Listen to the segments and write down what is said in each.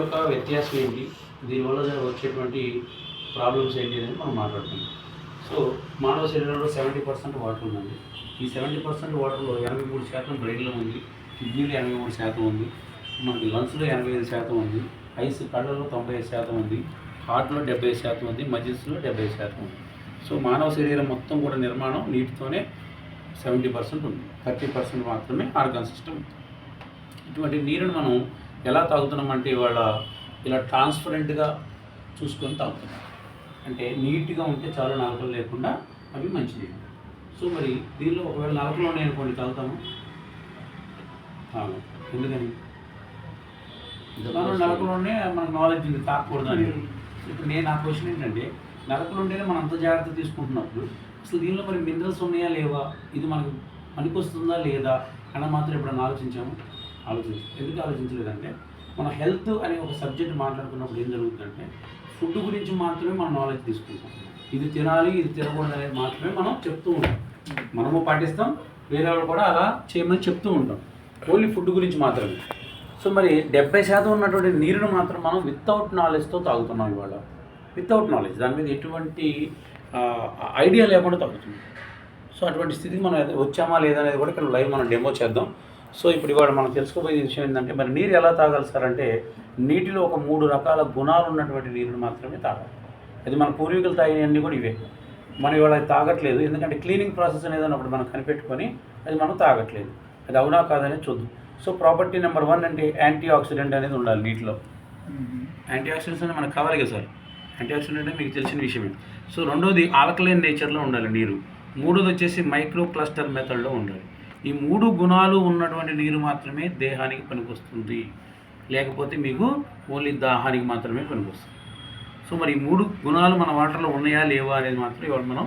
యొక్క వ్యత్యాసం ఏంటి? దీనివల్ల వచ్చేటువంటి ప్రాబ్లమ్స్ ఏంటి అనేది మనం మాట్లాడుతున్నాం సో మానవ శరీరంలో సెవెంటీ పర్సెంట్ వాటర్ ఉందండి. ఈ సెవెంటీ పర్సెంట్ వాటర్లో ఎనభై మూడు శాతం బ్రెయిన్లో ఉంది కిడ్నీలో ఎనభై మూడు శాతం ఉంది మనకి లంగ్స్లో ఎనభై ఐదు శాతం ఉంది ఐస్ కళ్ళలో తొంభై ఐదు శాతం ఉంది హార్ట్లో డెబ్బై ఐదు శాతం ఉంది మజిల్స్లో డెబ్బై ఐదు శాతం ఉంది. సో మానవ శరీరం మొత్తం కూడా నిర్మాణం నీటితోనే సెవెంటీ పర్సెంట్ ఉంది. థర్టీ పర్సెంట్ మాత్రమే ఆర్గాన్ సిస్టమ్ ఇటువంటి నీరుని మనం ఎలా తాగుతున్నామంటే ఇవాళ ఇలా ట్రాన్స్పరెంట్గా చూసుకొని తాగుతున్నాం. అంటే నీట్గా ఉంటే చాలా నలకలు లేకుండా అవి మంచిది. సో మరి దీనిలో ఒకవేళ నలకలు ఉన్నాయి అనుకోండి తాగుతాము? తాగం. ఎందుకని? నలకలు ఉన్నాయి మనకు నాలెడ్జ్ ఉంది తాగకూడదు అని. ఇప్పుడు నేను నా క్వశ్చన్ ఏంటంటే నలకలు ఉంటేనే మనం అంత జాగ్రత్త తీసుకుంటున్నప్పుడు అసలు దీనిలో మరి మినరల్స్ ఉన్నాయా లేవా? ఇది మనకు పనికొస్తుందా లేదా? అన్న మాత్రం ఎప్పుడైనా ఆలోచించాము ఆలోచించు ఎందుకు ఆలోచించలేదంటే మన హెల్త్ అనే ఒక సబ్జెక్ట్ మాట్లాడుకున్నప్పుడు ఏం జరుగుతుందంటే ఫుడ్ గురించి మాత్రమే మనం నాలెడ్జ్ తీసుకుంటాం. ఇది తినాలి ఇది తినకూడదు అనేది మాత్రమే మనం చెప్తూ ఉంటాం. మనము పాటిస్తాం వేరే వాళ్ళు కూడా అలా చేయమని చెప్తూ ఉంటాం. ఓన్లీ ఫుడ్ గురించి మాత్రమే. సో మరి డెబ్బై శాతం ఉన్నటువంటి నీరును మాత్రం మనం వితౌట్ నాలెడ్జ్తో తాగుతున్నాం ఇవాళ. Without knowledge. దాని మీద ఎటువంటి ఐడియా లేకుండా తాగుతుంది సో అటువంటి స్థితికి మనం వచ్చామా లేదా అనేది కూడా ఇక్కడ లైవ్ మనం డెమో చేద్దాం. సో ఇప్పుడు ఇవాళ మనం తెలుసుకోబోయే విషయం ఏంటంటే మరి నీరు ఎలా తాగాలి సార్? అంటే నీటిలో ఒక మూడు రకాల గుణాలు ఉన్నటువంటి నీరుని మాత్రమే తాగాలి. అది మన పూర్వీకులు తాగినవన్నీ కూడా ఇవే. మనం ఇవాళ అది తాగట్లేదు. ఎందుకంటే క్లీనింగ్ ప్రాసెస్ అనేది అన్నప్పుడు మనం కనిపెట్టుకొని అది మనం తాగట్లేదు. అది అవునా కాదనేది చూద్దాం. సో ప్రాపర్టీ నెంబర్ వన్ అంటే యాంటీ ఆక్సిడెంట్ అనేది ఉండాలి నీటిలో. యాంటీ ఆక్సిడెంట్స్ అనేది మనకు కావాలి కదా సార్? యాంటీ ఆక్సిడెంట్ అంటే మీకు తెలిసిన విషయమే సో రెండోది ఆల్కలైన్ నేచర్లో ఉండాలి నీరు. మూడోది వచ్చేసి మైక్రో క్లస్టర్ మెథడ్లో ఉండాలి. ఈ మూడు గుణాలు ఉన్నటువంటి నీరు మాత్రమే దేహానికి పనికొస్తుంది. లేకపోతే మీకు ఓన్లీ దాహానికి మాత్రమే పనికొస్తుంది. సో మరి ఈ మూడు గుణాలు మన వాటర్లో ఉన్నాయా లేవా అనేది మాత్రం ఇవాళ మనం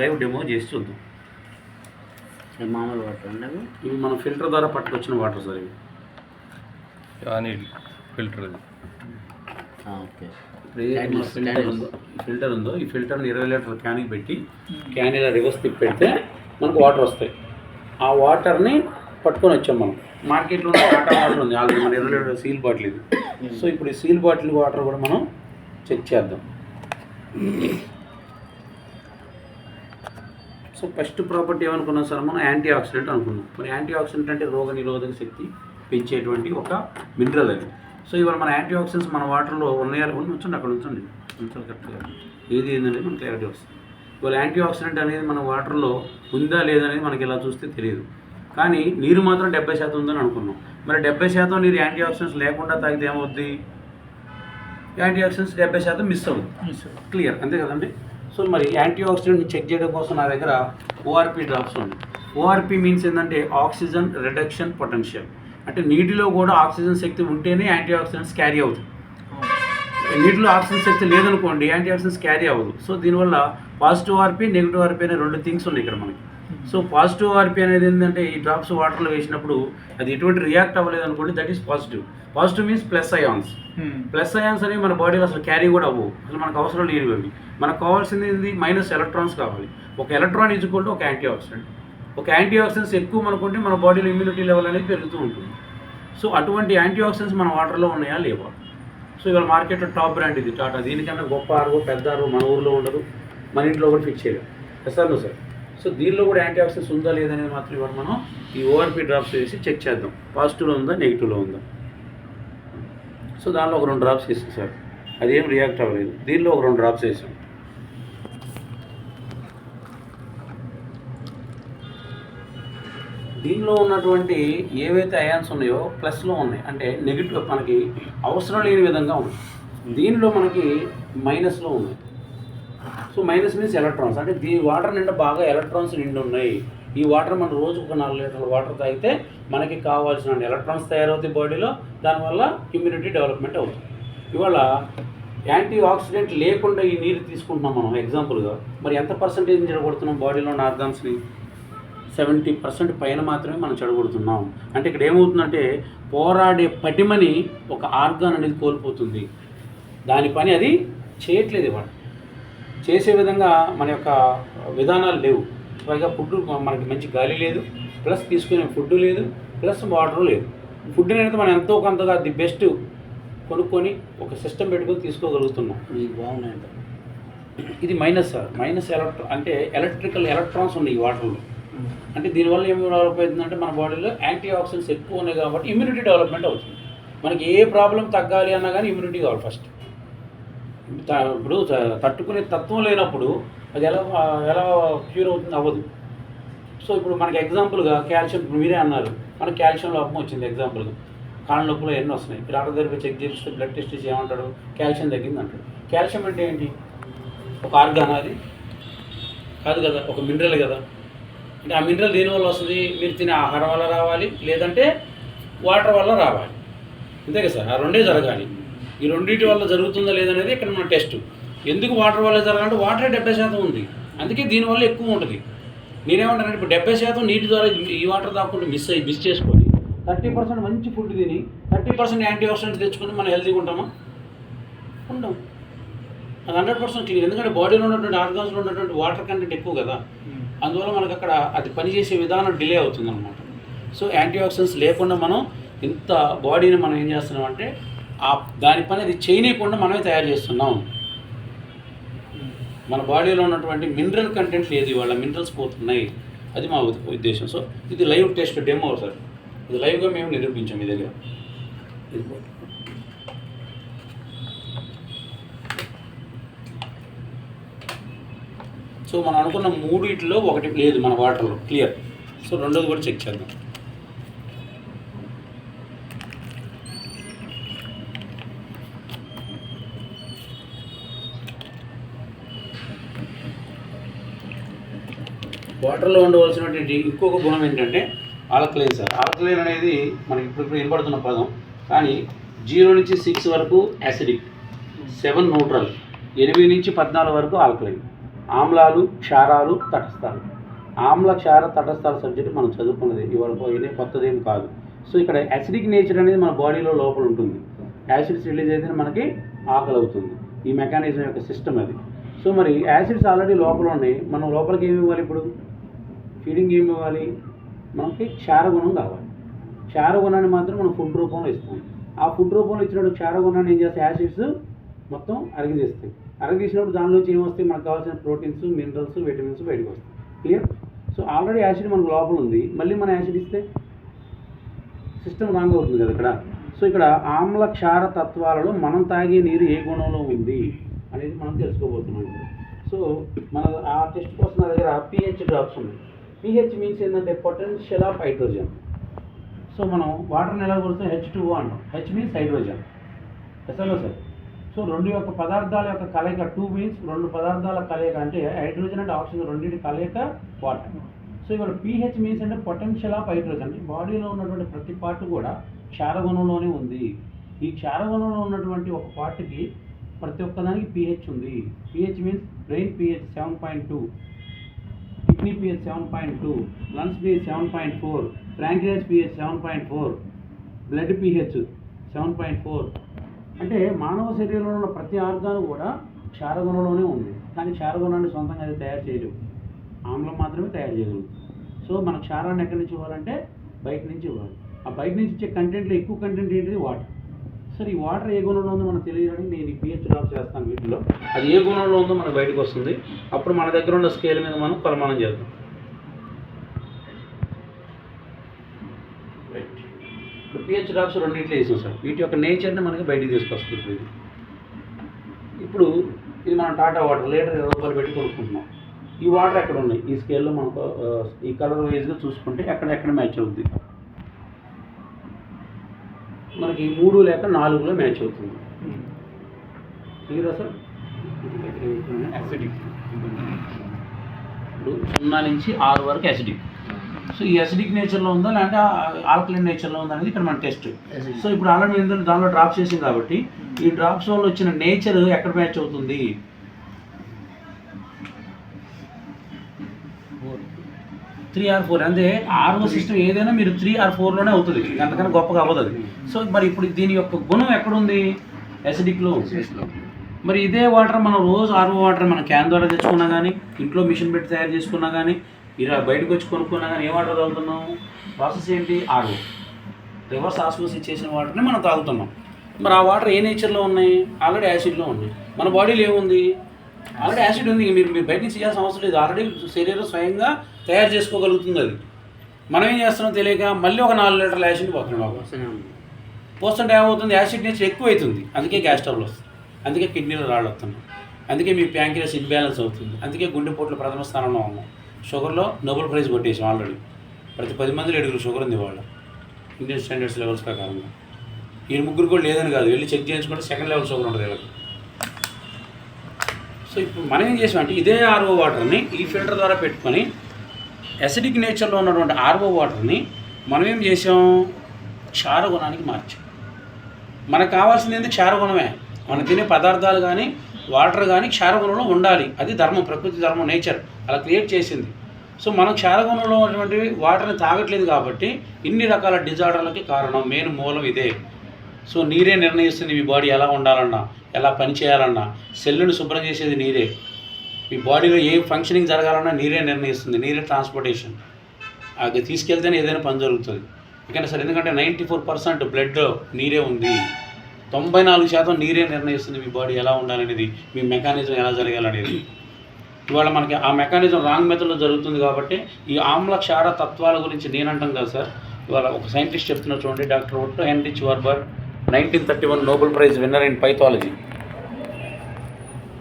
లైవ్ డెమో చేసి చూద్దాం. మామూలు వాటర్ ఉండదు ఇవి మనం ఫిల్టర్ ద్వారా పట్టుకొచ్చిన వాటర్ సార్ ఇవి. కానీ ఫిల్టర్ అది. ఓకే. ఫిల్టర్ ఉందో ఈ ఫిల్టర్ ఉందో ఈ ఫిల్టర్ని ఇరవై లీటర్ క్యాన్కి పెట్టి క్యాన్ ఇలా రివర్స్ తిప్పి పెడితే మనకు వాటర్ వస్తాయి. ఆ వాటర్ని పట్టుకొని వచ్చాం మనం. మార్కెట్లో వాటర్ వాటర్ ఉంది. ఆల్రెడీ మన ఇరవై లీటర్ సీల్ బాటిల్ ఇది. సో ఇప్పుడు ఈ సీల్ బాటిల్ వాటర్ కూడా మనం చెక్ చేద్దాం. సో ఫస్ట్ ప్రాపర్టీ ఏమనుకున్నాం సార్ మనం? యాంటీ ఆక్సిడెంట్ అనుకున్నాం. మరి యాంటీ ఆక్సిడెంట్ అంటే రోగ నిరోధక శక్తి పెంచేటువంటి ఒక మినరల్ అది. సో ఇవాళ మన యాంటీ ఆక్సిడెంట్స్ మన వాటర్లో ఉన్నాయా ఉన్న ఉంచండి అక్కడ ఉంచండి. ఉంచాలి కరెక్ట్గా ఏది ఏందనేది మనకు క్లారిటీ వస్తుంది. ఇవాళ యాంటీ ఆక్సిడెంట్ అనేది మన వాటర్లో ఉందా లేదనేది మనకి ఇలా చూస్తే తెలియదు. కానీ నీరు మాత్రం డెబ్బై శాతం ఉందని అనుకున్నాం. మరి డెబ్బై శాతం నీరు యాంటీ ఆక్సిడెంట్స్ లేకుండా తాగితే ఏమవుద్ది? యాంటీ ఆక్సిడెంట్స్ డెబ్బై శాతం మిస్ అవుతుంది క్లియర్. అంతే కదండి? సో మరి యాంటీ ఆక్సిడెంట్ని చెక్ చేయడం కోసం నా దగ్గర ఓఆర్పి డ్రాప్స్ ఉంది ఓఆర్పి మీన్స్ ఏంటంటే ఆక్సిజన్ రిడక్షన్ పొటెన్షియల్. అంటే నీటిలో కూడా ఆక్సిజన్ శక్తి ఉంటేనే యాంటీ ఆక్సిడెంట్స్ క్యారీ అవుతుంది నీటిలో ఆక్సిజన్ శక్తి లేదనుకోండి యాంటీ ఆక్సిడెంట్స్ క్యారీ అవ్వదు. సో దీనివల్ల పాజిటివ్ ఆర్పి నెగిటివ్ ఆర్పి అనే రెండు థింగ్స్ ఉన్నాయి ఇక్కడ మనకి. సో పాజిటివ్ ఆర్పి అనేది ఏంటంటే ఈ డ్రాప్స్ వాటర్లో వేసినప్పుడు అది ఎటువంటి రియాక్ట్ అవ్వలేదు అనుకోండి that is positive positive means plus ions plus ions అనేవి మన బాడీలో అసలు క్యారీ కూడా అవ్వవు. అసలు మనకు అవసరం లేనివి అవి. మనకు కావాల్సింది మైనస్ ఎలక్ట్రాన్స్ కావాలి. ఒక ఎలక్ట్రాన్ ఈజ్వల్ ఒక యాంటీ ఆక్సిడెంట్ ఒక యాంటీ ఆక్సిడెంట్స్ ఎక్కువ మనకుంటే మన బాడీలో ఇమ్యూనిటీ లెవెల్ అనేది పెరుగుతూ ఉంటుంది. సో అటువంటి యాంటీ ఆక్సిడెంట్స్ మన వాటర్లో ఉన్నాయా లేవా? సో ఇవాళ మార్కెట్లో టాప్ బ్రాండ్ ఇది టాటా. దీనికన్నా గొప్ప ఆరు పెద్ద ఆరు మన ఊర్లో ఉండదు మన ఇంట్లో కూడా ఫిక్స్ చేయలేదు ఎస్ఆర్ సార్ సో దీనిలో కూడా యాంటీ ఆక్సిడెంట్స్ ఉందా లేదనేది మాత్రం ఇవాళ మనం ఈ ఓఆర్పీ డ్రాప్స్ వేసి చెక్ చేద్దాం. పాజిటివ్లో ఉందా నెగిటివ్లో ఉందా? సో దానిలో ఒక రెండు డ్రాప్స్ వేసాం సార్ అదేం రియాక్ట్ అవ్వలేదు. దీనిలో ఒక రెండు డ్రాప్స్ వేసాం. దీనిలో ఉన్నటువంటి ఏవైతే అయాన్స్ ఉన్నాయో ప్లస్లో ఉన్నాయి అంటే నెగిటివ్ మనకి అవసరం లేని విధంగా ఉంది దీనిలో మనకి మైనస్లో ఉన్నాయి. సో మైనస్ మీన్స్ ఎలక్ట్రాన్స్ అంటే దీ వాటర్ నిండా బాగా ఎలక్ట్రాన్స్ నిండి ఉన్నాయి. ఈ వాటర్ మనం రోజు ఒక నాలుగు లీటర్ల వాటర్ తాగితే మనకి కావాల్సిన ఎలక్ట్రాన్స్ తయారవుతాయి బాడీలో దానివల్ల ఇమ్యూనిటీ డెవలప్మెంట్ అవుతుంది. ఇవాళ యాంటీ ఆక్సిడెంట్ లేకుండా ఈ నీరు తీసుకుంటున్నాం మనం ఎగ్జాంపుల్గా మరి ఎంత పర్సంటేజ్ నిలబడుతున్నాం బాడీలో ఉన్న ఆర్గాన్స్ని సెవెంటీ పర్సెంట్ పైన మాత్రమే మనం చెడగొడుతున్నాం. అంటే ఇక్కడ ఏమవుతుందంటే పోరాడే పటిమని ఒక ఆర్గాన్ అనేది కోల్పోతుంది. దాని పని అది చేయట్లేదు ఇవాళ. చేసే విధంగా మన యొక్క విధానాలు లేవు. పైగా ఫుడ్ మనకి మంచి గాలి లేదు ప్లస్ తీసుకునే ఫుడ్ లేదు ప్లస్ వాటర్ లేదు. ఫుడ్ అనేది మనం ఎంతో కొంతగా ది బెస్ట్ కొనుక్కొని ఒక సిస్టమ్ పెట్టుకొని తీసుకోగలుగుతున్నాం. మీకు బాగున్నాయంట. ఇది మైనస్ సార్. మైనస్ ఎలక్ట్రా అంటే ఎలక్ట్రికల్ ఎలక్ట్రాన్స్ ఉన్నాయి ఈ వాటర్లో. అంటే దీనివల్ల ఏమి డెవలప్ అవుతుందంటే మన బాడీలో యాంటీ ఆక్సిడెంట్స్ ఎక్కువ ఉన్నాయి కాబట్టి ఇమ్యూనిటీ డెవలప్మెంట్ అవుతుంది. మనకి ఏ ప్రాబ్లం తగ్గాలి అన్నా కానీ ఇమ్యూనిటీ కావాలి ఫస్ట్ ఇప్పుడు త- తట్టుకునే తత్వం లేనప్పుడు అది ఎలా ఎలా క్యూర్ అవుతుంది? అవ్వదు. సో ఇప్పుడు మనకి ఎగ్జాంపుల్గా కాల్షియం మీరే అన్నారు. మనకి కాల్షియం లోపం వచ్చింది ఎగ్జాంపుల్గా కాళ్ళ నొప్పులు ఎన్ని వస్తున్నాయి. డాక్టర్ దగ్గర చెక్ చేస్తే బ్లడ్ టెస్ట్ చేసి ఏమంటాడు? కాల్షియం తగ్గింది అంటాడు. కాల్షియం అంటే ఏంటి? ఒక ఆర్గాన్ అది. కాదు కదా ఒక మినరల్ కదా. అంటే ఆ మినరల్ దేనివల్ల వస్తుంది? మీరు తినే ఆహారం వల్ల రావాలి లేదంటే వాటర్ వల్ల రావాలి. అంతే కదా సార్? ఆ రెండే జరగాలి. ఈ రెండింటి వల్ల జరుగుతుందా లేదనేది ఇక్కడ మన టెస్ట్ ఎందుకు వాటర్ వల్ల జరగాలంటే వాటర్ డెబ్బై శాతం ఉంది. అందుకే దీనివల్ల ఎక్కువ ఉంటుంది. నేనేమంటానంటే ఇప్పుడు డెబ్బై శాతం నీటి ద్వారా ఈ వాటర్ తాకుండా మిస్ అయ్యి మిస్ చేసుకొని థర్టీ పర్సెంట్ మంచి ఫుడ్ తిని థర్టీ పర్సెంట్ యాంటీ ఆక్సిడెంట్ తెచ్చుకొని మనం హెల్తీగా ఉంటామా? ఉండం అది హండ్రెడ్ పర్సెంట్ క్లియర్ ఎందుకంటే బాడీలో ఉన్నటువంటి ఆర్గాన్స్లో ఉన్నటువంటి వాటర్ కంటెంట్ ఎక్కువ కదా. అందువల్ల మనకు అక్కడ అది పనిచేసే విధానం డిలే అవుతుంది అనమాట సో యాంటీఆక్సిడెంట్స్ లేకుండా మనం ఇంత బాడీని మనం ఏం చేస్తున్నాం అంటే ఆ దాని పని అది చేయనీయకుండా మనమే తయారు చేస్తున్నాం. మన బాడీలో ఉన్నటువంటి మినరల్ కంటెంట్ లేదు ఇవాళ మినరల్స్ పోతున్నాయి. అది మా ఉద్దేశం. సో ఇది లైవ్ టెస్ట్ డెమో సార్. ఇది లైవ్గా మేము నిరూపించాం మీ దగ్గర ఇది. సో మనం అనుకున్న మూడిట్లో ఒకటి లేదు మన వాటర్లో. క్లియర్ సో రెండోది కూడా చెక్ చేద్దాం. వాటర్లో ఉండవలసినటువంటి ఇంకొక గుణం ఏంటంటే ఆల్కలైన్ సార్. ఆల్కలైన్ అనేది మనకి ఇప్పుడు ఇప్పుడు వినపడుతున్న పదం. కానీ జీరో నుంచి సిక్స్ వరకు యాసిడిక్ సెవెన్ న్యూట్రల్ ఎనిమిది నుంచి పద్నాలుగు వరకు ఆల్కలైన్ ఆమ్లాలు క్షారాలు తటస్థాలు. ఆమ్ల క్షార తటస్థాల సబ్జెక్ట్ మనం చదువుకున్నది. ఇవాళ పోయినే కొత్తదేం కాదు. సో ఇక్కడ యాసిడిక్ నేచర్ అనేది మన బాడీలో లోపల ఉంటుంది. యాసిడ్స్ రిలీజ్ అయితే మనకి ఆకలి అవుతుంది. ఈ మెకానిజం యొక్క సిస్టమ్ అది. సో మరి యాసిడ్స్ ఆల్రెడీ లోపల ఉన్నాయి. మనం లోపలికి ఏమి ఇవ్వాలి ఇప్పుడు? ఫీడింగ్ ఏమి ఇవ్వాలి? మనకి క్షారగుణం కావాలి. క్షారగుణాన్ని మాత్రం మనం ఫుడ్ రూపంలో ఇస్తాం. ఆ ఫుడ్ రూపంలో ఇచ్చినప్పుడు క్షారగుణాన్ని ఏం చేస్తాయి? యాసిడ్స్ మొత్తం అరగదీస్తాయి అరగ అరగదీసినప్పుడు దానిలోంచి ఏమొస్తాయి? మనకు కావాల్సిన ప్రోటీన్స్ మినరల్స్ విటమిన్స్ బయటకు వస్తాయి. క్లియర్? సో ఆల్రెడీ యాసిడ్ మనకు లోపల ఉంది. మళ్ళీ మన యాసిడ్ ఇస్తే సిస్టమ్ రాంగ్ అవుతుంది కదా ఇక్కడ? సో ఇక్కడ ఆమ్ల క్షార తత్వాలలో మనం తాగే నీరు ఏ గుణంలో ఉంది అనేది మనం తెలుసుకోబోతున్నాం ఇప్పుడు. సో మన ఆ టెస్ట్ కోసం నా దగ్గర పిహెచ్ డ్రాప్స్ ఉన్నాయి. పిహెచ్ మీన్స్ ఏంటంటే పొటెన్షియల్ ఆఫ్ హైడ్రోజన్. సో మనం వాటర్ని ఎలా కొడుతాం హెచ్ టూ అంటాం. H means hydrogen. SLO sir? So రెండు యొక్క పదార్థాల యొక్క కలయిక టూ మీన్స్ రెండు పదార్థాల కలయిక అంటే హైడ్రోజన్ అండ్ ఆక్సిజన్ రెండింటి కలయిక వాటర్ సో ఇక్కడ పీహెచ్ మీన్స్ అంటే పొటెన్షియల్ ఆఫ్ హైడ్రోజన్ బాడీలో ఉన్నటువంటి ప్రతి పార్ట్ కూడా క్షారగుణంలోనే ఉంది. ఈ క్షారగుణంలో ఉన్నటువంటి ఒక పార్ట్కి ప్రతి ఒక్కదానికి పీహెచ్ ఉంది. PH means brain pH seven point two kidney pH seven point two lungs pH seven point four pancreas pH seven point four blood pH seven point four అంటే మానవ శరీరంలో ఉన్న ప్రతి ఆర్గాను కూడా క్షారగుణంలోనే ఉంది. కానీ క్షారగుణాన్ని సొంతంగా అది తయారు చేయలేవు. ఆమ్లం మాత్రమే తయారు చేయగలదు సో మన క్షారాన్ని ఎక్కడి నుంచి ఇవ్వాలంటే బయట నుంచి ఇవ్వాలి. ఆ బయట నుంచి ఇచ్చే కంటెంట్లో ఎక్కువ కంటెంట్ ఏంటిది? వాటర్ సరే ఈ వాటర్ ఏ గుణంలో ఉందో మనకు తెలియడానికి నేను ఈ పిహెచ్ డ్రాప్ చేస్తాను వీటిలో. అది ఏ గుణంలో ఉందో మనకు బయటకు వస్తుంది. అప్పుడు మన దగ్గర ఉన్న స్కేల్ మీద మనం కొలమానం చేద్దాం రైట్ ఇప్పుడు పిహెచ్ డ్రాప్స్ రెండింటిలో వేసాం సార్ వీటి యొక్క నేచర్ని మనకి బయటికి తీసుకొస్తుంది. ఇప్పుడు ఇది ఇప్పుడు ఇది మనం టాటా వాటర్ లీటర్ ఇరవై రూపాయలు పెట్టి కొనుక్కుంటున్నాం. ఈ వాటర్ ఎక్కడ ఉన్నాయి? ఈ స్కేల్లో మనకు ఈ కలర్ వైజ్గా చూసుకుంటే ఎక్కడ ఎక్కడ మ్యాచ్ అవుతుంది మనకి మూడు లేక నాలుగులో మ్యాచ్ అవుతుంది. క్లియరా సార్? ఇప్పుడు సున్నా నుంచి ఆరు వరకు యాసిడిక్ సో ఈ యాసిడిక్ నేచర్లో ఉందా లేదంటే ఆల్కలైన్ నేచర్లో ఉందా అనేది ఇక్కడ మన టెస్ట్ సో ఇప్పుడు ఆల్రెడీ ఇందులో దానిలో డ్రాప్స్ చేసింది కాబట్టి ఈ డ్రాప్స్ వల్ల వచ్చిన నేచర్ ఎక్కడ మ్యాచ్ అవుతుంది? త్రీ ఆర్ ఫోర్ అంటే ఆర్ఓ సిస్టమ్ ఏదైనా మీరు త్రీ ఆర్ ఫోర్లోనే అవుతుంది. అంతకన్నా గొప్పగా అవ్వదు అది. సో మరి ఇప్పుడు దీని యొక్క గుణం ఎక్కడుంది? యాసిడిక్లో మరి ఇదే వాటర్ మనం రోజు ఆర్ఓ వాటర్ మనం క్యాన్ ద్వారా తెచ్చుకున్నా కానీ ఇంట్లో మిషన్ పెట్టి తయారు చేసుకున్నా కానీ ఇలా బయటకు వచ్చి కొనుక్కున్నా కానీ ఏ వాటర్ తాగుతున్నాం ప్రాసెస్ ఏంటి? ఆర్ఓ రివర్స్ ఆస్మోసిస్ చేసిన వాటర్ని మనం తాగుతున్నాం. మరి ఆ వాటర్ ఏ నేచర్లో ఉన్నాయి? ఆల్రెడీ యాసిడ్లో ఉన్నాయి. మన బాడీలో ఏముంది? ఆల్రెడీ యాసిడ్ ఉంది. మీరు మీరు బయట నుంచి చేయాల్సిన అవసరం లేదు. ఆల్రెడీ శరీరం స్వయంగా తయారు చేసుకోగలుగుతుంది అది. మనం ఏం చేస్తున్నాం తెలియక మళ్ళీ ఒక నాలుగు లీటర్ల యాసిడ్ పోతున్నాం బాబు పోస్తుంటే ఏమవుతుంది? యాసిడ్ నేచర్ ఎక్కువ అవుతుంది అందుకే గ్యాస్ ట్రబుల్ వస్తుంది అందుకే కిడ్నీలో రాళ్ళు వస్తున్నాయి అందుకే మీ ప్యాంక్రియస్ ఇన్బ్యాలెన్స్ అవుతుంది. అందుకే గుండెపోట్లు ప్రథమ స్థానంలో ఉన్నాం షుగర్లో నోబెల్ ప్రైజ్ కొట్టేసాం ఆల్రెడీ. ప్రతి పది మందిలో ఏడుగురు షుగర్ ఉంది వాళ్ళ. ఇండియన్ స్టాండర్డ్స్ లెవెల్స్ ప్రకారంగా ఈ ముగ్గురు కూడా లేదని కాదు. వెళ్ళి చెక్ చేయించుకుంటే సెకండ్ లెవెల్ షుగర్ ఉంటుంది వీళ్ళకి. సో ఇప్పుడు మనం ఏం చేసామంటే ఇదే ఆర్ఓ వాటర్ని ఈ ఫిల్టర్ ద్వారా పెట్టుకొని అసిడిక్ నేచర్లో ఉన్నటువంటి ఆర్ఓ వాటర్ని మనం ఏం చేసాం? క్షారగుణానికి మార్చాం. మనకు కావాల్సింది ఏంటి క్షారగుణమే. మనం తినే పదార్థాలు కానీ వాటర్ కానీ క్షారగుణంలో ఉండాలి. అది ధర్మం ప్రకృతి ధర్మం నేచర్. అలా క్రియేట్ చేసింది. సో మనం క్షారగుణంలో ఉన్నటువంటి వాటర్ని తాగట్లేదు కాబట్టి ఇన్ని రకాల డిజార్డర్లకి కారణం మెయిన్ మూలం ఇదే. సో నీరే నిర్ణయిస్తుంది మీ బాడీ ఎలా ఉండాలన్నా ఎలా పని చేయాలన్నా. సెల్లుని శుభ్రం చేసేది నీరే. మీ బాడీలో ఏ ఫంక్షనింగ్ జరగాలన్నా నీరే నిర్ణయిస్తుంది నీరే ట్రాన్స్పోర్టేషన్. అది తీసుకెళ్తేనే ఏదైనా పని జరుగుతుంది. ఓకేనా సార్ ఎందుకంటే నైంటీ ఫోర్ పర్సెంట్ బ్లడ్ నీరే ఉంది. తొంభై నాలుగు శాతం నీరే నిర్ణయిస్తుంది మీ బాడీ ఎలా ఉండాలనేది మీ మెకానిజం ఎలా జరగాలనేది. ఇవాళ మనకి ఆ మెకానిజం రాంగ్ మెథడ్లో జరుగుతుంది కాబట్టి ఈ ఆమ్ల క్షార తత్వాల గురించి నేనంటాం కదా సార్. ఇవాళ ఒక సైంటిస్ట్ చెప్తున్నా చూడండి doctor Otto Heinrich Warburg nineteen thirty one Nobel prize winner in pathology.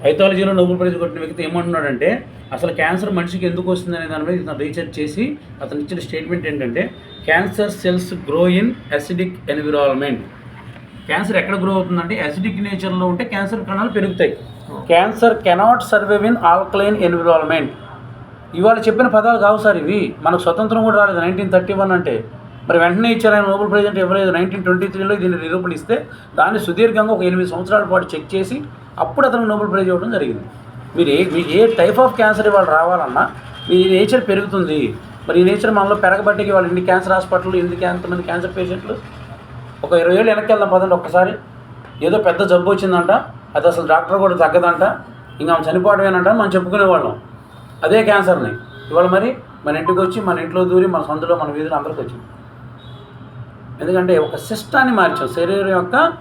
పైథాలజీలో Nobel prize కొట్టిన వ్యక్తి ఏమంటున్నాడంటే అసలు క్యాన్సర్ మనిషికి ఎందుకు వస్తుంది అనే దాని మీద ఇతను రీసెర్చ్ చేసి అతను ఇచ్చిన స్టేట్మెంట్ ఏంటంటే cancer cells grow in acidic environment cancer ఎక్కడ గ్రో అవుతుందంటే యాసిడిక్ నేచర్లో ఉంటే క్యాన్సర్ కణాలు పెరుగుతాయి. Cancer cannot survive in alkaline environment ఇవాళ చెప్పిన పదాలు కావు సార్ ఇవి. మనకు స్వతంత్రం కూడా రాలేదు నైన్టీన్ థర్టీ వన్ అంటే. మరి వెంటనే ఇచ్చారు ఆయన నోబెల్ ప్రైజ్ అంటే ఇవ్వలేదు నైన్టీన్ ట్వంటీ త్రీలో దీన్ని నిరూపణ ఇస్తే దాన్ని సుదీర్ఘంగా ఒక ఎనిమిది సంవత్సరాల పాటు చెక్ చేసి అప్పుడు అతను నోబెల్ ప్రైజ్ ఇవ్వడం జరిగింది. మీరు ఏ మీకు ఏ టైప్ ఆఫ్ క్యాన్సర్ ఇవాళ రావాలన్నా మీ నేచర్ పెరుగుతుంది. మరి ఈ నేచర్ మనలో పెరగబట్టికి వాళ్ళు ఇన్ని క్యాన్సర్ హాస్పిటల్ ఎన్ని ఎంతమంది క్యాన్సర్ పేషెంట్లు ఒక ఇరవై ఏళ్ళు వెనక్కి వెళ్దాం పదండి ఒక్కసారి. ఏదో పెద్ద జబ్బు వచ్చిందంట అది అసలు డాక్టర్ కూడా తగ్గదంట ఇంకా ఆమె చనిపోవడమేనంట మనం చెప్పుకునేవాళ్ళం. అదే క్యాన్సర్ని. ఇవాళ మరి మన ఇంటికి వచ్చి మన ఇంట్లో దూరి మన సొంతలో మన వీధిలో అందరికి వచ్చింది. ఎందుకంటే ఒక సిస్టాన్ని మార్చాం శరీరం యొక్క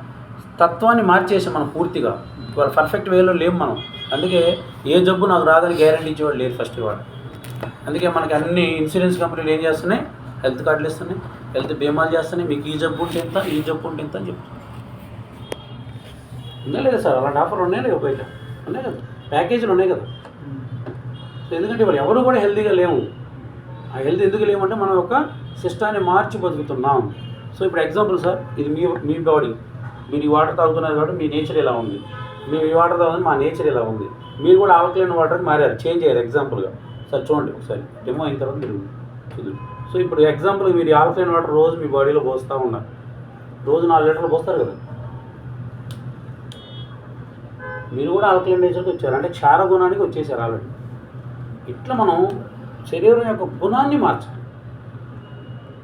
తత్వాన్ని మార్చేసాం మనం పూర్తిగా. ఇవాళ పర్ఫెక్ట్ వేలో లేము మనం. అందుకే ఏ జబ్బు నాకు రాదని గ్యారంటీ ఇచ్చేవాడు లేరు ఫస్ట్ ఇవాళ. అందుకే మనకి అన్ని ఇన్సూరెన్స్ కంపెనీలు ఏం చేస్తున్నాయి? హెల్త్ కార్డులు ఇస్తున్నాయి హెల్త్ బీమాలు చేస్తున్నాయి మీకు ఈ జబ్బు ఉంటే ఎంత ఈ జబ్బు ఉంటే ఎంత అని చెప్తాను ఉందా లేదా సార్? అలాంటి ఆఫర్ ఉన్నాయి లేదా బయట? ఉన్నాయి కదా. ప్యాకేజీలు ఉన్నాయి కదా. ఎందుకంటే ఇవాళ ఎవరు కూడా హెల్తీగా లేము ఆ హెల్త్ ఎందుకు లేమంటే మనం ఒక సిస్టాన్ని మార్చి బతుకుతున్నాం. సో ఇప్పుడు ఎగ్జాంపుల్ సార్ ఇది మీ మీ బాడీ. మీరు ఈ వాటర్ తాగుతున్నారు కాబట్టి మీ నేచర్ ఇలా ఉంది. మేము ఈ వాటర్ తాగుతుంది మా నేచర్ ఇలా ఉంది. మీరు కూడా ఆల్కలైన్ వాటర్కి మారారు చేంజ్ అయ్యారు ఎగ్జాంపుల్గా. సార్ చూడండి ఒకసారి. డెమో అయిన తర్వాత మీరు చూద్దాం సో ఇప్పుడు ఎగ్జాంపుల్ మీరు ఆల్కలైన్ వాటర్ రోజు మీ బాడీలో పోస్తూ ఉన్నారు. రోజు నాలుగు లీటర్లు పోస్తారు కదా. మీరు కూడా ఆల్కలైన్ నేచర్కి వచ్చారు. అంటే క్షార గుణానికి వచ్చేసారు ఆల్రెడీ ఇట్లా మనం శరీరం యొక్క గుణాన్ని మార్చాలి.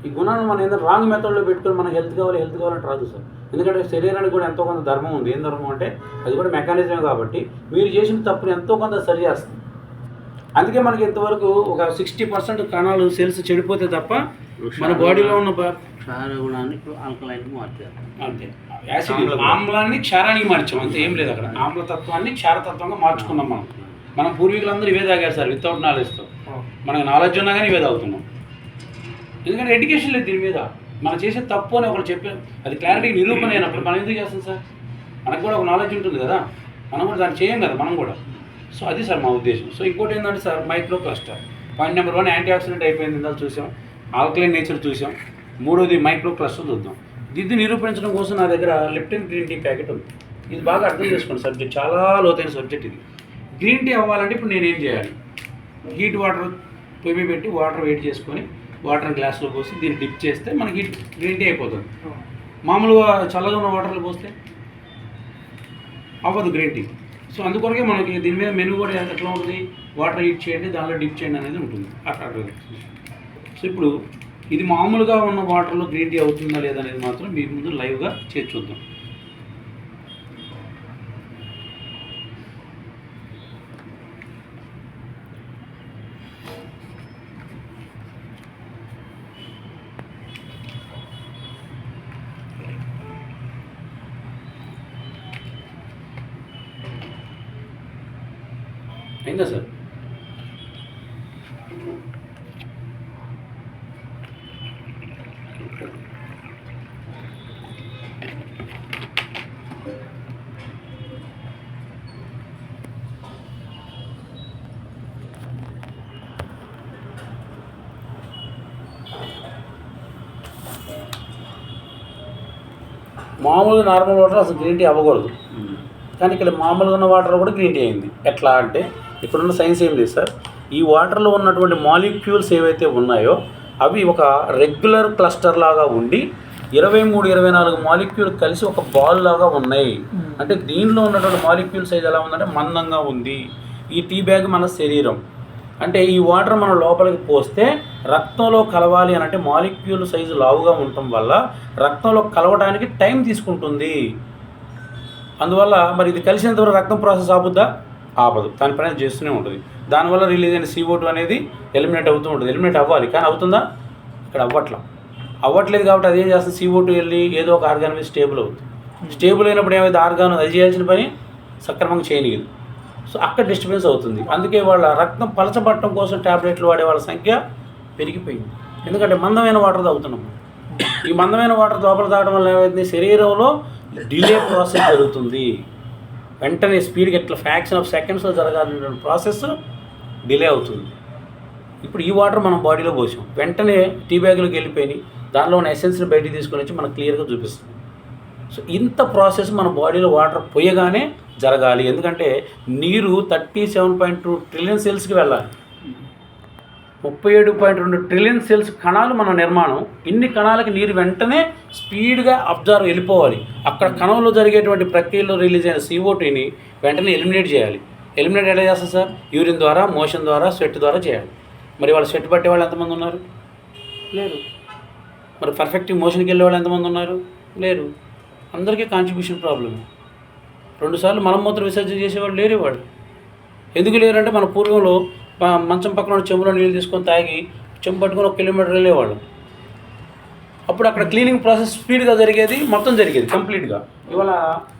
ఈ గుణాన్ని మనం ఏదైనా రాంగ్ మెథడ్లో పెట్టుకొని మనకి హెల్త్ కావాలి హెల్త్ కావాలంటే రాదు సార్. ఎందుకంటే శరీరానికి కూడా ఎంతో కొంత ధర్మం ఉంది. ఏం ధర్మం అంటే అది కూడా మెకానిజమే కాబట్టి మీరు చేసిన తప్పుని ఎంతో కొంత సరి చేస్తుంది. అందుకే మనకి ఇంతవరకు ఒక సిక్స్టీ పర్సెంట్ కణాలు సెల్స్ చెడిపోతే తప్ప మన బాడీలో ఉన్న మార్చారు. అంతే. యాసిడ్ ఆమ్లాన్ని క్షారానికి మార్చాం. అంతే ఏం లేదు అక్కడ. ఆమ్లతత్వాన్ని క్షారతత్వంగా మార్చుకున్నాం మనం. మనం పూర్వీకులందరూ ఇవే తాగారు సార్ వితౌట్ నాలెడ్జ్తో మనకు నాలెడ్జ్ ఉన్నా కానీ ఇవే తాగుతున్నాం. ఎందుకంటే ఎడ్యుకేషన్ లేదు దీని మీద. మనం చేసే తప్పు అని ఒకరు చెప్పే అది క్లారిటీ నిరూపణ అయినప్పుడు మనం ఎందుకు చేస్తాం సార్? మనకు కూడా ఒక నాలెడ్జ్ ఉంటుంది కదా. మనం కూడా దాన్ని చేయం కదా మనం కూడా. సో అది సార్ మా ఉద్దేశం. సో ఇంకోటి ఏంటంటే sir micro cluster. Point number one anti oxidant అయిపోయింది ఇందాక చూసాం. ఆల్కలైన్ నేచర్ చూసాం. మూడోది మైక్రో క్లస్టర్ చూద్దాం. ఇది నిరూపించడం కోసం నా దగ్గర లిప్టన్ గ్రీన్ టీ ప్యాకెట్ ఉంది. ఇది బాగా అర్థం చేసుకోండి సబ్జెక్ట్ చాలా లోతైన సబ్జెక్ట్ ఇది. గ్రీన్ టీ అవ్వాలంటే ఇప్పుడు నేనేం చేయాలి? హీట్ వాటర్ పొయ్యి పెట్టి వాటర్ వెయిట్ చేసుకొని వాటర్ గ్లాస్లో పోసి దీన్ని డిప్ చేస్తే మనకి హీట్ గ్రీన్ టీ అయిపోతుంది. మామూలుగా చల్లగా ఉన్న వాటర్లో పోస్తే అవ్వదు గ్రీన్ టీ. సో అందుకొరకే మనకి దీని మీద మెనూ కూడా ఎట్లా ఉంటుంది? వాటర్ హీట్ చేయండి దానిలో డిప్ చేయండి అనేది ఉంటుంది. అట్లా సో ఇప్పుడు ఇది మామూలుగా ఉన్న వాటర్లో గ్రీన్ టీ అవుతుందా లేదా అనేది మాత్రం మీ ముందు లైవ్గా చేర్చుద్దాం అయిందా సార్? మామూలుగా నార్మల్ వాటర్ అసలు గ్రీన్ టీ అవ్వకూడదు. కానీ ఇక్కడ మామూలుగా ఉన్న వాటర్ కూడా గ్రీన్ టీ అయింది. ఎట్లా అంటే ఇక్కడున్న సైన్స్ ఏం లేదు సార్. ఈ వాటర్లో ఉన్నటువంటి మాలిక్యూల్స్ ఏవైతే ఉన్నాయో అవి ఒక రెగ్యులర్ క్లస్టర్ లాగా ఉండి ఇరవై మూడు ఇరవై నాలుగు మాలిక్యూల్ కలిసి ఒక బాల్ లాగా ఉన్నాయి. అంటే దీనిలో ఉన్నటువంటి మాలిక్యూల్ సైజ్ ఎలా ఉందంటే మందంగా ఉంది. ఈ టీ బ్యాగ్ మన శరీరం. అంటే ఈ వాటర్ మనం లోపలికి పోస్తే రక్తంలో కలవాలి అని అంటే మాలిక్యూల్ సైజు లావుగా ఉండటం వల్ల రక్తంలో కలవడానికి టైం తీసుకుంటుంది. అందువల్ల మరి ఇది కలిసినంత వరకు రక్తం ప్రాసెస్ ఆపుద్దా? ఆపదు. దాని పైన చేస్తూనే ఉంటుంది. దానివల్ల రిలీజ్ అయిన CO2 అనేది ఎలిమినేట్ అవుతూ ఉంటుంది. ఎలిమినేట్ అవ్వాలి. కానీ అవుతుందా? ఇక్కడ అవ్వట్లా. అవ్వట్లేదు కాబట్టి అది ఏం చేస్తుంది? CO2 వెళ్ళి ఏదో ఒక ఆర్గాన్ మీద స్టేబుల్ అవుతుంది. స్టేబుల్ అయినప్పుడు ఏమైతే ఆర్గాన్ అది చేయాల్సిన పని సక్రమంగా చేయలేదు సో అక్కడ డిస్టర్బెన్స్ అవుతుంది. అందుకే వాళ్ళ రక్తం పలచబట్టడం కోసం ట్యాబ్లెట్లు వాడే వాళ్ళ సంఖ్య పెరిగిపోయింది. ఎందుకంటే మందమైన వాటర్ తాగుతున్నాం ఈ మందమైన వాటర్ లోపల తాగడం వల్ల ఏమైంది? శరీరంలో డిలే ప్రాసెస్ జరుగుతుంది. వెంటనే స్పీడ్గా ఇట్లా ఫ్యాక్షన్ ఆఫ్ సెకండ్స్లో జరగాల్సిన ప్రాసెస్ డిలే అవుతుంది. ఇప్పుడు ఈ వాటర్ మనం బాడీలో పోసాం. వెంటనే టీ బ్యాగ్లోకి వెళ్ళిపోయి దానిలో ఉన్న ఎసెన్స్ని బయటికి తీసుకొని వచ్చి మనకు క్లియర్గా చూపిస్తుంది. సో ఇంత ప్రాసెస్ మన బాడీలో వాటర్ పోయగానే జరగాలి. ఎందుకంటే నీరు thirty seven point two trillion సెల్స్కి వెళ్ళాలి. ముప్పై ఏడు పాయింట్ రెండు ట్రిలియన్ సెల్స్ కణాలు మన నిర్మాణం. ఇన్ని కణాలకి నీరు వెంటనే స్పీడ్గా అబ్జర్వ్ వెళ్ళిపోవాలి. అక్కడ కణంలో జరిగేటువంటి ప్రక్రియలో రిలీజ్ అయిన CO2ని వెంటనే ఎలిమినేట్ చేయాలి. ఎలిమినేట్ ఎలా చేస్తాం సార్? యూరిన్ ద్వారా మోషన్ ద్వారా స్వెట్ ద్వారా చేయాలి. మరి వాళ్ళు స్వెట్ పట్టే వాళ్ళు ఎంతమంది ఉన్నారు? లేరు. మరి పర్ఫెక్ట్ మోషన్కి వెళ్ళే వాళ్ళు ఎంతమంది ఉన్నారు? లేరు. అందరికీ కాంట్రిబ్యూషన్ ప్రాబ్లమ్ రెండుసార్లు మలమూత్ర విసర్జన చేసేవాళ్ళు లేరు వాడు ఎందుకు లేరంటే మన పూర్వంలో మంచం పక్కన చెంబులో నీళ్ళు తీసుకొని తాగి చెంబు పట్టుకొని ఒక కిలోమీటర్ వెళ్ళేవాళ్ళు. అప్పుడు అక్కడ క్లీనింగ్ ప్రాసెస్ స్పీడ్గా జరిగేది మొత్తం జరిగేది కంప్లీట్గా. ఇవాళ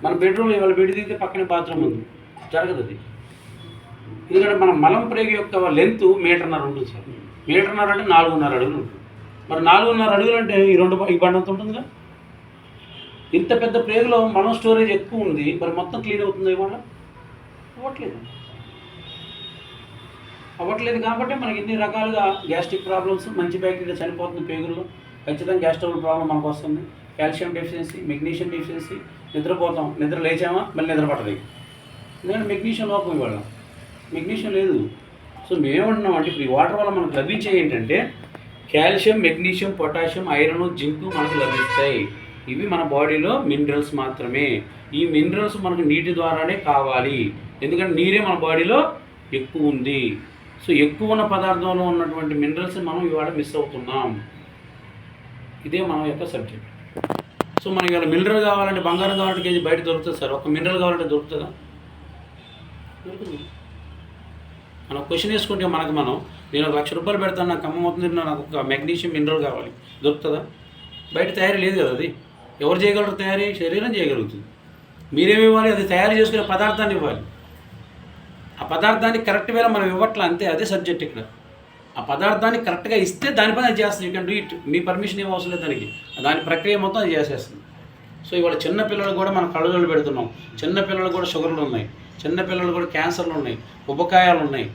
మన బెడ్రూమ్లో ఇవాళ బెడ్ దిగితే పక్కనే బాత్రూమ్ ఉంది. జరగదు అది. ఎందుకంటే మన మలం ప్రేగ యొక్క లెంత్ మీటర్న్నర ఉంటుంది సార్. మీటర్న్నర అంటే నాలుగున్నర అడుగులు ఉంటుంది. మరి నాలుగున్నర అడుగులు అంటే ఈ రెండు ఈ బండంత ఉంటుందిగా? ఇంత పెద్ద ప్రేగులో మలం స్టోరేజ్ ఎక్కువ ఉంది మరి మొత్తం క్లీన్ అవుతుంది ఇవాళ? అవ్వట్లేదు. అవ్వట్లేదు కాబట్టి మనకి ఇన్ని రకాలుగా గ్యాస్ట్రిక్ ప్రాబ్లమ్స్ మంచి బ్యాక్టీరియా చనిపోతుంది పేగుల్లో. ఖచ్చితంగా గ్యాస్ ప్రాబ్లం మనకు వస్తుంది. Calcium deficiency magnesium deficiency. నిద్రపోతాం. నిద్ర లేచామా? మళ్ళీ నిద్ర పట్టదు ఎందుకంటే మెగ్నీషియం లోపం ఇవాళ. మెగ్నీషియం లేదు. సో మేమేమంటున్నాం అంటే ఇప్పుడు ఈ వాటర్ వల్ల మనకు లభించే ఏంటంటే calcium magnesium potassium iron zinc మనకు లభిస్తాయి. ఇవి మన బాడీలో మినరల్స్ మాత్రమే. ఈ మినరల్స్ మనకు నీటి ద్వారానే కావాలి. ఎందుకంటే నీరే మన బాడీలో ఎక్కువ ఉంది. సో ఎక్కువ ఉన్న పదార్థంలో ఉన్నటువంటి మినరల్స్ మనం ఇవాళ మిస్ అవుతున్నాం. ఇదే మన యొక్క సబ్జెక్ట్ సో మనకి ఇవాళ మినరల్ కావాలంటే బంగారం కావాలంటే కేజీ బయట దొరుకుతుంది సార్. ఒక మినరల్ కావాలంటే దొరుకుతుందా? మనం క్వశ్చన్ వేసుకుంటే మనకు మనం నేను ఒక లక్ష రూపాయలు పెడతాను నాకు అమ్మ అవుతుంది నాకు ఒక మెగ్నీషియం మినరల్ కావాలి. దొరుకుతుందా? బయట తయారీ లేదు కదా అది. ఎవరు చేయగలరు తయారీ? శరీరం చేయగలుగుతుంది. మీరేమి ఇవ్వాలి? అది తయారు చేసుకునే పదార్థాన్ని ఇవ్వాలి. ఆ పదార్థాన్ని కరెక్ట్ వేళ మనం ఇవ్వట్లా అంతే అదే సబ్జెక్ట్ ఇక్కడ. ఆ పదార్థాన్ని కరెక్ట్గా ఇస్తే దానిపైన అది చేస్తుంది. యూ కెన్ డూ ఇట్ మీ పర్మిషన్ ఏం అవసరం లేదు దానికి. దాని ప్రక్రియ మొత్తం అది చేసేస్తుంది. సో ఇవాళ చిన్న పిల్లలు కూడా మనం కళ్ళజోళ్ళు పెడుతున్నాం. చిన్న పిల్లలు కూడా షుగర్లు ఉన్నాయి. చిన్న పిల్లలు కూడా క్యాన్సర్లు ఉన్నాయి. ఉపకాయాలు ఉన్నాయి.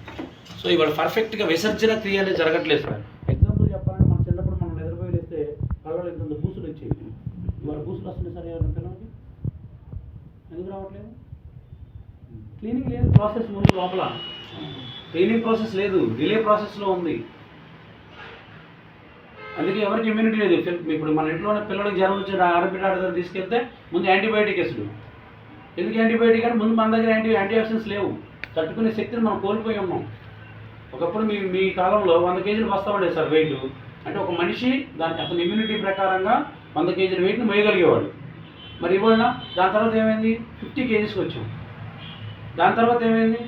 సో ఇవాళ పర్ఫెక్ట్గా విసర్జన క్రియ అనేది జరగట్లేదు సార్. ఎగ్జాంపుల్ చెప్పాలంటే మన చిన్నప్పుడు మనం నిద్రపోయలేస్తే కళ్ళలో ఇంత బూసులు వచ్చేవి. ఇవాళ బూసులు వస్తున్నాయి సార్ ఎవరైనా పిల్లలకి? ఎందుకు రావట్లేదు? క్లీనింగ్ లేదు ప్రాసెస్ ముందు లోపల. క్లీనింగ్ ప్రాసెస్ లేదు డిలే ప్రాసెస్లో ఉంది. అందుకే ఎవరికి ఇమ్యూనిటీ లేదు. ఇప్పుడు మన ఇంట్లో ఉన్న పిల్లలకి జ్వరం వచ్చి ఆడబిడ్డ దగ్గర తీసుకెళ్తే ముందు యాంటీబయాటిక్ వేసుడు. ఎందుకు యాంటీబయాటిక్ అంటే ముందు మన దగ్గర యాంటీ యాంటీఆక్సిడెంట్స్ లేవు. తట్టుకునే శక్తిని మనం కోల్పోయి ఉన్నాం. ఒకప్పుడు మీ మీ కాలంలో వంద కేజీలు బస్తా ఉండేది సార్ వెయిట్. అంటే ఒక మనిషి దాని అతని ఇమ్యూనిటీ ప్రకారంగా వంద కేజీల వెయిట్ని మోయగలిగేవాడు. మరి ఇవాళ దాని తర్వాత ఏమైంది? ఫిఫ్టీ కేజీస్కి వచ్చాం. దాని తర్వాత ఏమైంది?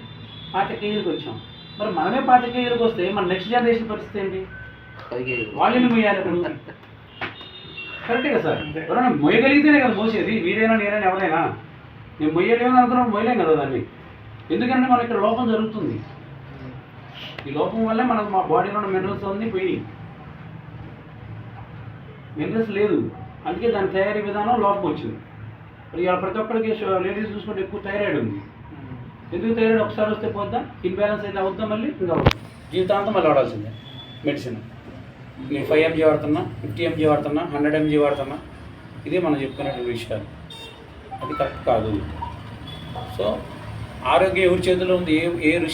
పాతిక కేజీలకు వచ్చాం. మరి మనమే పాతిక కేజీలకు వస్తే మన నెక్స్ట్ జనరేషన్ పరిస్థితి ఏంటి? వాళ్ళని మొయ్యాలి కరెక్టే కదా సార్? ఎవరైనా మొయ్యగలిగితేనే కదా మోసేది. వీరైనా నేనైనా ఎవరైనా. నేను మొయ్యలేమని అనుకున్నాను మొయ్యలేం కదా దాన్ని. ఎందుకంటే మనకి ఇక్కడ లోపం జరుగుతుంది. ఈ లోపం వల్లే మనకు మా బాడీలో ఉన్న మినరల్స్ అన్నీ పోయి మినరల్స్ లేదు. అందుకే దాని తయారీ విధానం లోపం వచ్చింది. మరి ఇవాళ ప్రతి ఒక్కరికి లేడీస్ చూసుకుంటే ఎక్కువ థైరాయిడ్ ఉంది. ఎందుకు థైరాయిడ్ ఒకసారి వస్తే పోద్దా. ఇన్బ్యాలెన్స్ అయితే అవుద్దా మళ్ళీ? ఇంకా జీవితాంతం మళ్ళీ వాడాల్సిందే మెడిసిన్ నేను ఫైవ్ ఎంజీ వాడుతున్నా ఫిఫ్టీ ఎంజీ వాడుతున్నా హండ్రెడ్ ఎంజీ వాడుతున్నా ఇదే మనం చెప్పుకునేటువంటి విషయాలు. అది కరెక్ట్ కాదు. సో ఆరోగ్యం ఎవరి చేతిలో ఉంది? ఏ ఏ ఋషి